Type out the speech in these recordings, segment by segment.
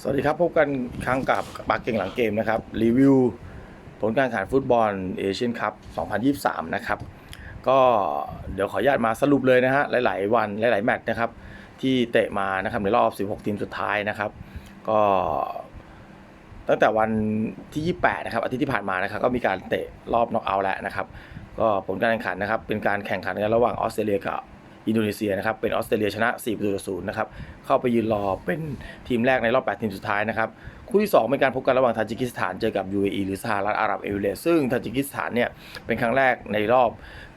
สวัสดีครับพบกันครั้งกับปากเก่งหลังเกมนะครับ รีวิวผลการแข่งขันฟุตบอลเอเชียนคัพ 2023 นะครับ ก็เดี๋ยวขออนุญาตมาสรุปเลยนะฮะ หลาย ๆ วันหลาย ๆ แมตช์นะครับ ที่เตะมานะครับในรอบ 16 ทีมสุดท้ายนะครับ ก็ตั้งแต่วันที่ 28 นะครับอาทิตย์ที่ผ่านมานะครับ ก็มีการเตะรอบน็อกเอาท์แล้วนะครับ ก็ผลการแข่งขันนะครับ เป็นการแข่งขันกันระหว่างออสเตรเลียกับ อินโดนีเซียนะครับเป็นออสเตรเลียชนะ4ประตูต่อศูนย์นะครับเข้าไปยืนรอเป็นทีมแรกในรอบ 8 ทีมสุดท้ายนะครับคู่ที่ 2 เป็นการพบกันระหว่างทาจิกิสถานเจอกับ UAE หรือสหรัฐอาหรับเอมิเรตส์ซึ่งทาจิกิสถานเนี่ยเป็นครั้งแรกในรอบ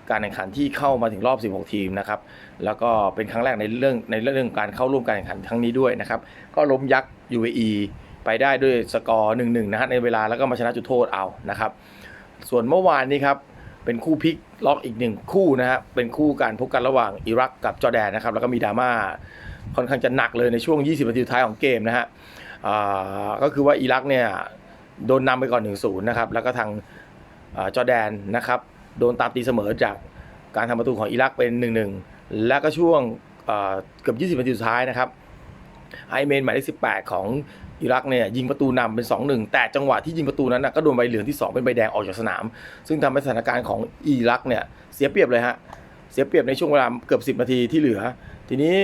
การแข่งขันที่เข้ามาถึงรอบ 16 ทีมนะครับ แล้วก็เป็นครั้งแรกในเรื่องในเรื่องการเข้าร่วมการแข่งขันครั้งนี้ด้วยนะครับ ก็ล้มยักษ์ UAE ไปได้ด้วยสกอร์ 1-1 นะฮะในเวลาแล้วก็มาชนะจุดโทษเอานะครับ ส่วนเมื่อวานนี้ครับ เป็นคู่พลิกล็อกอีกหนึ่งคู่นะฮะเป็นคู่การพบกันระหว่างอิรักกับจอร์แดนนะครับแล้วก็มีดราม่าค่อนข้างจะหนักเลยในช่วง 20 นาทีสุดท้ายของเกมนะฮะก็คือว่าอิรักเนี่ยโดนนำไปก่อน 1-0 นะครับ แล้วก็ทางอจอร์แดนนะครับโดนตามตีเสมอจากการทำประตูของอิรักเป็น 1-1 แล้วก็ช่วงเกือบ 20 นาทีสุดท้ายนะครับไอเมนหมายเลข 18 ของ อิรักเนี่ยยิงประตูนำเป็น 2-1 แต่จังหวะที่ยิงประตูนั้นนะก็โดนใบเหลืองที่ 2 เป็นใบแดงออกจากสนาม ซึ่งทำให้สถานการณ์ของอิรักเนี่ยเสียเปรียบเลยฮะเสียเปรียบในช่วงเวลาเกือบ 10 นาทีที่เหลือ ทีนี้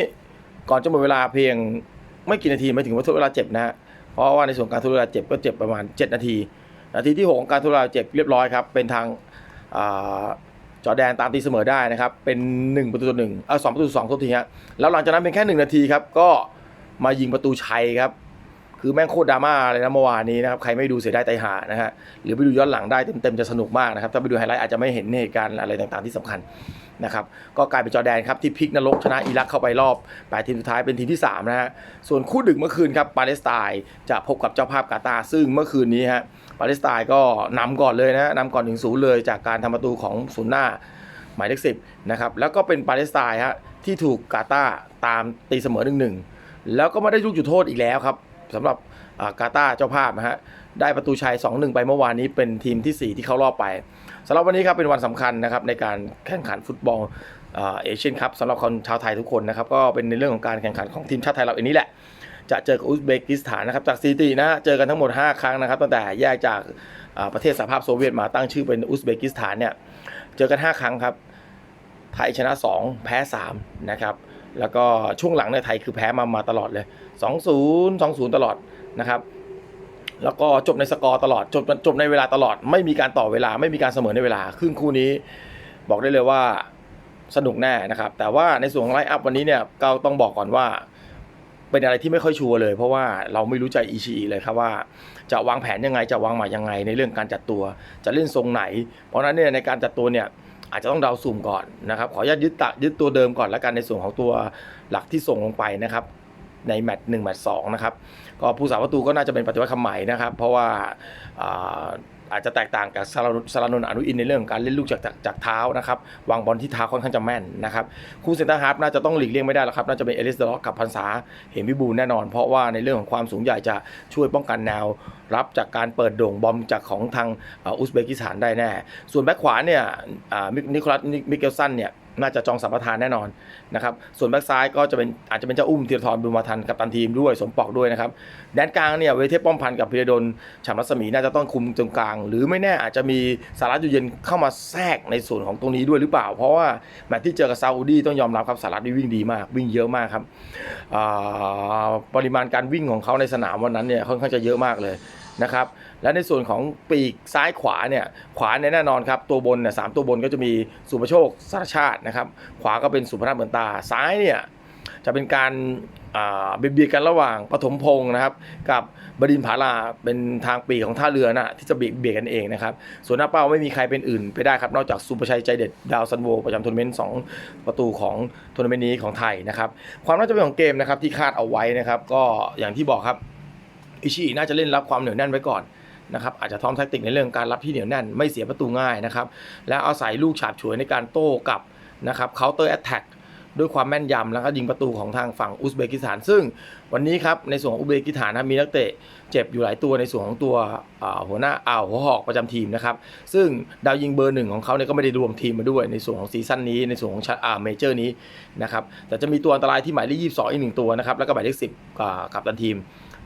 ก่อนจะหมดเวลาเพียงไม่กี่นาทีไม่ถึงว่าทดเวลาเจ็บนะฮะเพราะว่าในส่วนการทดเวลาเจ็บก็เจ็บประมาณ 7 นาที นาทีที่6ของการทดเวลาเจ็บเรียบร้อยครับเป็นทางอ่าจอแดนตามตีเสมอได้นะครับเป็น 1 ประตูต่อหนึ่งเออสองประตูสองโทษทีฮะแล้วหลังจากนั้นเป็นแค่ 1 นาทีครับก็มายิงประตูชัยครับ คือแม่งโคตรดราม่าเลยนะเมื่อวานนี้นะครับใครไม่ดูเสียดายใจหานะฮะหรือไปดูย้อนหลังได้เต็มๆจะสนุกมากนะครับถ้าไปดูไฮไลท์อาจจะไม่เห็นเหตุการณ์อะไรต่างๆที่สำคัญนะครับก็กลายเป็นจอแดนครับที่พลิกนรกชนะอิรักเข้าไปรอบ8ทีมสุดท้ายเป็นทีมที่3นะฮะส่วนคู่ดึกเมื่อคืนครับปาเลสไตน์จะพบกับเจ้าภาพกาตาซึ่งเมื่อคืนนี้ฮะปาเลสไตน์ก็นำก่อนเลยนะนำก่อนถึงศูนย์เลยจากการทำประตูของศูนย์หน้าหมายเลขสิบนะครับแล้วก็เป็นปาเลสไตน์ฮะที่ถูกกาตาตามตีเสมอหนึ่งหนึ่งแล้วก็ไม่ได้ลูกจุดโทษอีกแล้วครับ สำหรับกาตาร์เจ้าภาพนะฮะได้ประตูชัย 2-1 ไปเมื่อวานนี้เป็นทีมที่ 4 ที่เข้ารอบไปสำหรับวันนี้ครับเป็นวันสำคัญนะครับในการแข่งขันฟุตบอลเอเชียนคัพสำหรับคนชาวไทยทุกคนนะครับก็เป็นในเรื่องของการแข่งขันของทีมชาติไทยเราเองนี้แหละจะเจอกับอุซเบกิสถานนะครับจากสถิตินะเจอกันทั้งหมด 5 ครั้งนะครับตั้งแต่แยกจากประเทศสหภาพโซเวียตมาตั้งชื่อเป็นอุซเบกิสถานเนี่ยเจอกัน 5 ครั้งครับไทยชนะ 2 แพ้3นะครับ แล้วก็ช่วงหลังเนี่ยไทยคือแพ้มามาตลอดเลย 2-0 2-0 ตลอดนะครับ แล้วก็จบในสกอร์ตลอดจบจบในเวลาตลอด ไม่มีการต่อเวลาไม่มีการเสมอในเวลาครึ่งคู่นี้ บอกได้เลยว่าสนุกแน่นะครับ แต่ว่าในส่วนของไลน์อัพวันนี้เนี่ยก็ต้องบอกก่อนว่าเป็นอะไรที่ไม่ค่อยชัวร์เลย เพราะว่าเราไม่รู้ใจอิชิอิเลยครับว่า จะวางแผนยังไงจะวางหมายยังไงในเรื่องการจัดตัว จะเล่นทรงไหน เพราะนั้นเนี่ยในการจัดตัวเนี่ย อาจจะต้องเดาสุ่มก่อนนะครับ ขออนุญาตยึดตะยึดตัวเดิมก่อนแล้วกันในส่วนของตัวหลักที่ส่งลงไปนะครับในแมตช์หนึ่งแมตช์สองนะครับ ก็ผู้สาประตูก็น่าจะเป็นปฏิวัติคำใหม่นะครับ เพราะว่า อาจจะแตกต่างกับสารนุสารนนอนุอินในเรื่องการเล่นลูกจากจากจากเท้านะครับวางบอลที่เท้าค่อนข้างจะแม่นนะครับคู่เซนเตอร์ฮาร์ฟน่าจะต้องหลีกเลี่ยงไม่ได้แล้วครับน่าจะเป็นเอลิสเดล็อกกับพันษาเห็นวิบูลแน่นอน เพราะว่าในเรื่องของความสูงใหญ่จะช่วยป้องกันแนวรับจากการเปิดโด่งบอมจากของทางอุซเบกิสถานได้แน่ ส่วนแบ็คขวาเนี่ยมินิโคลัสมิเกลสันเนี่ย น่าจะจองสัมปทานแน่นอนนะครับส่วนแบ็คซ้ายก็จะเป็นอาจจะเป็นเจ้าอุ้มธีรทรบุญมาทันกับตันทีมด้วยสมปอกด้วยนะครับแดนกลางเนี่ยเวเทพป้อมพันกับพิรดลฉำรัศมีน่าจะต้องคุมตรงกลาง หรือไม่แน่อาจจะมีสารัตอยู่เย็นเข้ามาแทรกในส่วนของตรงนี้ด้วยหรือเปล่า เพราะว่าแมตช์ที่เจอกับซาอุดีต้องยอมรับครับสารัตวิ่งดีมาก วิ่งเยอะมากครับปริมาณการวิ่งของเขาในสนามวันนั้นเนี่ยค่อนข้างจะเยอะมากเลย นะครับและในส่วนของปีกซ้ายขวาเนี่ยขวาเนี่ยแน่นอนครับตัวบนเนี่ยสามตัวบนก็จะมีสุภโชคสารชาตินะครับขวาก็เป็นสุพนัทเหมือนตาซ้ายเนี่ยจะเป็นการอ่าเบียดกันระหว่างปฐมพงศ์นะครับกับบดินผาลาเป็นทางปีกของท่าเรือนะที่จะเบียดเบียดกันเองนะครับส่วนหน้าเป้าไม่มีใครเป็นอื่นไปได้ครับนอกจากสุประชัยใจเด็ดดาวซันโวประจำทัวร์นาเมนต์สองประตูของทัวร์นาเมนต์นี้ของไทยนะครับความน่าจะเป็นของเกมนะครับที่คาดเอาไว้นะครับก็อย่างที่บอกครับ อิชิน่าจะเล่นรับความเหนียวแน่นไว้ก่อนนะครับอาจจะท้อมแทคติกในเรื่องการรับที่เหนียวแน่น ไม่เสียประตูง่ายนะครับและอาศัยลูกฉาบฉวยในการโต้กลับนะครับเคาน์เตอร์แอตแทกด้วยความแม่นยำแล้วก็ยิงประตูของทางฝั่งอุซเบกิสถาน ซึ่งวันนี้ครับในส่วนของอุซเบกิสถานนะมีนักเตะเจ็บอยู่หลายตัวในส่วนของตัวหัวหน้าอ่าวหัวหอกประจำทีมนะครับ ซึ่งดาวยิงเบอร์หนึ่งของเขาเนี่ยก็ไม่ได้รวมทีมมาด้วยในส่วนของซีซั่นนี้ในส่วนของชาอ่าเมเจอร์นี้นะครับแต่จะมีตัวอันตรายที่หมายเลขยี่สิบสองอีกหนึ่งตัวนะครับแล้วก็หมายเลขสิบกับตันทีม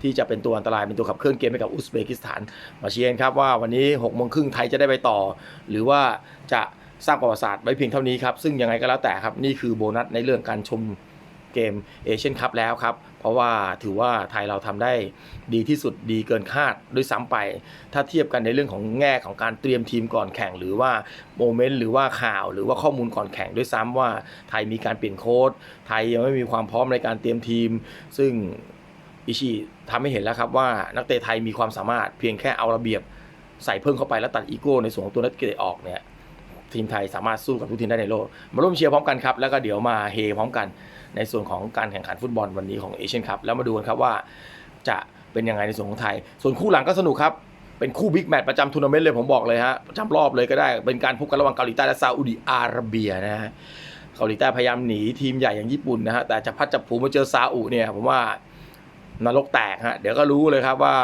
ที่จะเป็นตัวอันตรายเป็นตัวขับเคลื่อนเกมให้กับอุซเบกิสถานมาเชียร์กันครับว่าวันนี้6กโมงครึ่งไทยจะได้ไปต่อ หรือว่าจะสร้างประวัติศาสตร์ไว้เพียงเท่านี้ครับ ซึ่งยังไงก็แล้วแต่ครับ นี่คือโบนัสในเรื่องการชมเกมเอเชียนคัพแล้วครับ เพราะว่าถือว่าไทยเราทำได้ดีที่สุดดีเกินคาดด้วยซ้ำไป ถ้าเทียบกันในเรื่องของแง่ของการเตรียมทีมก่อนแข่ง หรือว่าโมเมนต์หรือว่าข่าวหรือว่าข้อมูลก่อนแข่งด้วยซ้ำว่าไทยมีการเปลี่ยนโค้ดไทยยังไม่มีความพร้อมในการเตรียมทีม ซึ่ง อิชิทำให้เห็นแล้วครับว่านักเตะไทยมีความสามารถเพียงแค่เอาระเบียบใส่เพิ่มเข้าไปแล้วตัดอีโก้ในส่วนของตัวนักเตะออกเนี่ยทีมไทยสามารถสู้กับทุกทีมได้ในโลก มาร่วมเชียร์พร้อมกันครับ แล้วก็เดี๋ยวมาเฮพร้อมกันในส่วนของการแข่งขันฟุตบอลวันนี้ของเอเชียนคัพแล้วมาดูกันครับว่าจะเป็นยังไงในส่วนของไทย ส่วนคู่หลังก็สนุกครับ เป็นคู่บิ๊กแมตช์ประจำทัวร์นาเมนต์เลยผมบอกเลยฮะประจำรอบเลยก็ได้ เป็นการพบกันระหว่างเกาหลีใต้และซาอุดิอาระเบียนะฮะเกาหลีใต้พยายามหนีทีมใหญ่อย่างญี่ปุ่นนะฮะแต่จะพัดจับผูมาเจอซาอุเนี่ยผมว่า นรกแตกฮะเดี๋ยวก็รู้เลยครับว่า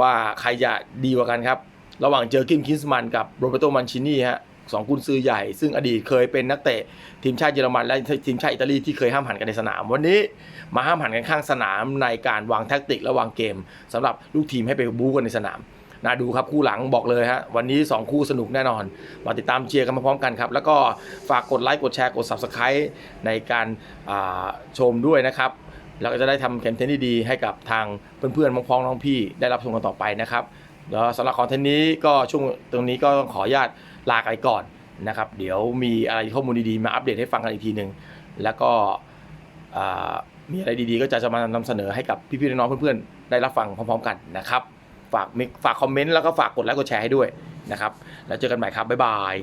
ว่าใครจะดีกว่ากันครับ ระหว่างเจอกิมคินส์มันกับโรเบโตมันชินี่ฮะสองกุนซือใหญ่ ซึ่งอดีตเคยเป็นนักเตะทีมชาติเยอรมันและทีมชาติอิตาลีที่เคยห้ามหันกันในสนาม วันนี้มาห้ามหันกันข้างสนามในการวางแท็กติกและวางเกมสำหรับลูกทีมให้ไปบู๊กันในสนามน่าดูครับคู่หลังบอกเลยฮะวันนี้ 2 คู่สนุกแน่นอน มาติดตามเชียร์กันมาพร้อมกันครับ แล้วก็ฝากกดไลค์กดแชร์กด Subscribe ในการอ่าชมด้วยนะครับ แล้วก็จะได้ทำคอนเทนต์ที่ดีให้กับทางเพื่อนๆพ้องๆน้องพี่ได้รับชมกันต่อไปนะครับแล้วสำหรับคอนเทนต์นี้ก็ช่วงตรงนี้ก็ต้องขออนุญาตลาไปก่อนนะครับ เดี๋ยวมีอะไรข้อมูลดีๆมาอัปเดตให้ฟังกันอีกทีหนึ่งแล้วก็มีอะไรดีๆ ก็จะจะมานำเสนอให้กับพี่ๆน้องๆเพื่อนๆได้รับฟังพร้อมๆกันนะครับ ฝากมิฝากคอมเมนต์แล้วก็ฝากกดไลค์กดแชร์ให้ด้วยนะครับ แล้วเจอกันใหม่ครับบ๊ายบาย